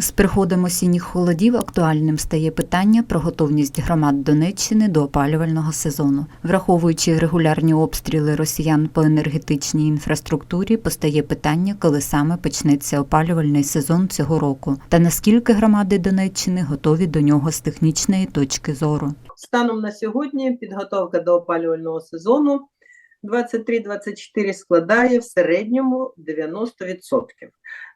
З приходом осінніх холодів актуальним стає питання про готовність громад Донеччини до опалювального сезону. Враховуючи регулярні обстріли росіян по енергетичній інфраструктурі, постає питання, коли саме почнеться опалювальний сезон цього року, та наскільки громади Донеччини готові до нього з технічної точки зору. Станом на сьогодні підготовка до опалювального сезону 23-24 складає в середньому 90%.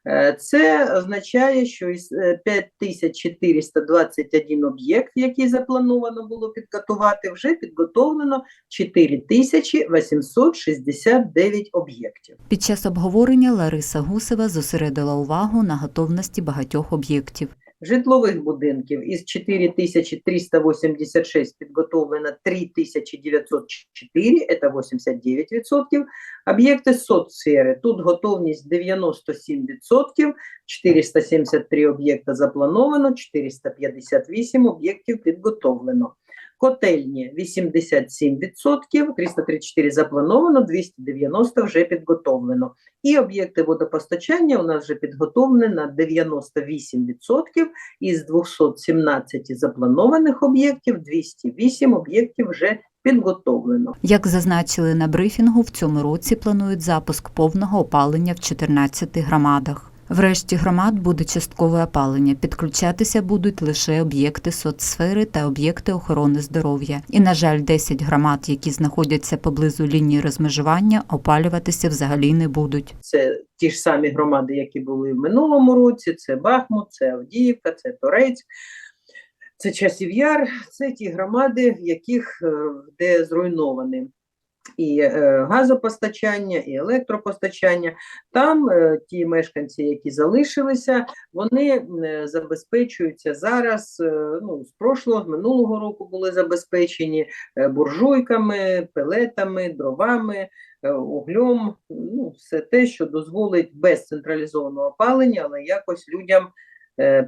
Е, Це означає, що із е, 5421 об'єкт, який заплановано було підготувати, вже підготовлено 4869 об'єктів. Під час обговорення Лариса Гусева зосередила увагу на готовності багатьох об'єктів. Житлових будинків із 4386 підготовлено 3904, це 89%. Об'єкти соцсфери, тут готовність 97%, 473 об'єкта заплановано, 458 об'єктів підготовлено. Котельні 87%, 334 заплановано, 290 вже підготовлено. І об'єкти водопостачання у нас вже підготовлені на 98%, із 217 запланованих об'єктів 208 об'єктів вже підготовлено. Як зазначили на брифінгу, в цьому році планують запуск повного опалення в 14 громадах. В решті громад буде часткове опалення. Підключатися будуть лише об'єкти соцсфери та об'єкти охорони здоров'я. І, на жаль, 10 громад, які знаходяться поблизу лінії розмежування, опалюватися взагалі не будуть. Це ті ж самі громади, які були в минулому році: це Бахмут, це Авдіївка, це Торецьк, це Часів Яр. Це ті громади, в яких е, де зруйновані і е, газопостачання, і електропостачання. Там е, ті мешканці, які залишилися, вони е, забезпечуються зараз. Ну, з прошлого, з минулого року були забезпечені буржуйками, пелетами, дровами, углем. Ну, все те, що дозволить без централізованого опалення, але якось людям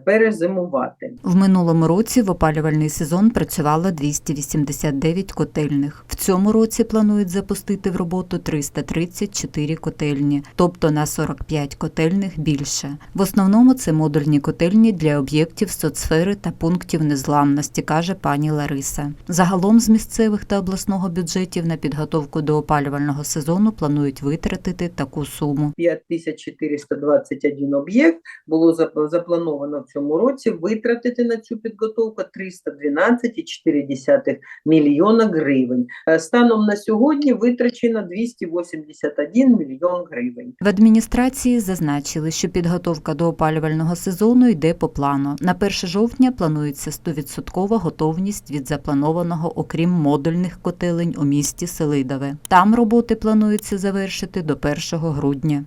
перезимувати. В минулому році в опалювальний сезон працювало 289 котельних. В цьому році планують запустити в роботу 334 котельні, тобто на 45 котельних більше. В основному це модульні котельні для об'єктів соцсфери та пунктів незламності, каже пані Лариса. Загалом з місцевих та обласного бюджетів на підготовку до опалювального сезону планують витратити таку суму. 5421 об'єкт було зап- заплановано в цьому році витратити на цю підготовку 312,4 мільйона гривень. Е, Станом на сьогодні витрачено 281 мільйон гривень. В адміністрації зазначили, що підготовка до опалювального сезону йде по плану. На 1 жовтня планується 100% готовність від запланованого, окрім модульних котелень у місті Селидове. Там роботи планується завершити до 1 грудня.